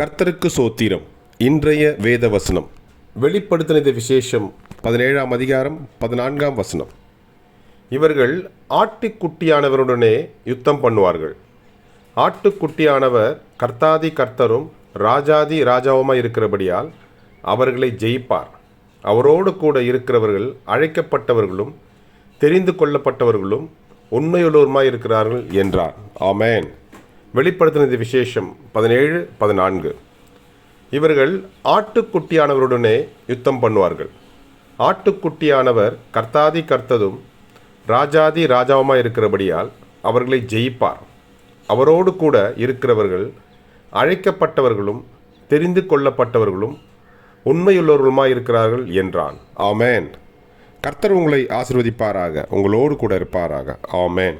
கர்த்தருக்கு சோத்திரம் இன்றைய வேத வசனம் வெளிப்படுத்தினது விசேஷம் பதினேழாம் அதிகாரம் பதினான்காம் வசனம். இவர்கள் ஆட்டுக்குட்டியானவருடனே யுத்தம் பண்ணுவார்கள். ஆட்டுக்குட்டியானவர் கர்த்தாதி கர்த்தரும் ராஜாதி ராஜாவுமாய் இருக்கிறபடியால் அவர்களை ஜெயிப்பார். அவரோடு கூட இருக்கிறவர்கள் அழைக்கப்பட்டவர்களும் தெரிந்து கொள்ளப்பட்டவர்களும் உண்மையுள்ளோருமாய் இருக்கிறார்கள் என்றார். ஆமேன். வெளிப்படுத்தினது விசேஷம் பதினேழு பதினான்கு. இவர்கள் ஆட்டுக்குட்டியானவருடனே யுத்தம் பண்ணுவார்கள். ஆட்டுக்குட்டியானவர் கர்த்தாதி கர்த்ததும் ராஜாதி ராஜாவுமாய் இருக்கிறபடியால் அவர்களை ஜெயிப்பார். அவரோடு கூட இருக்கிறவர்கள் அழைக்கப்பட்டவர்களும் தெரிந்து கொள்ளப்பட்டவர்களும் உண்மையுள்ளவர்களுமாய் இருக்கிறார்கள் என்றான். ஆமேன். கர்த்தர் உங்களை ஆசிர்வதிப்பாராக உங்களோடு கூட இருப்பாராக. ஆமேன்.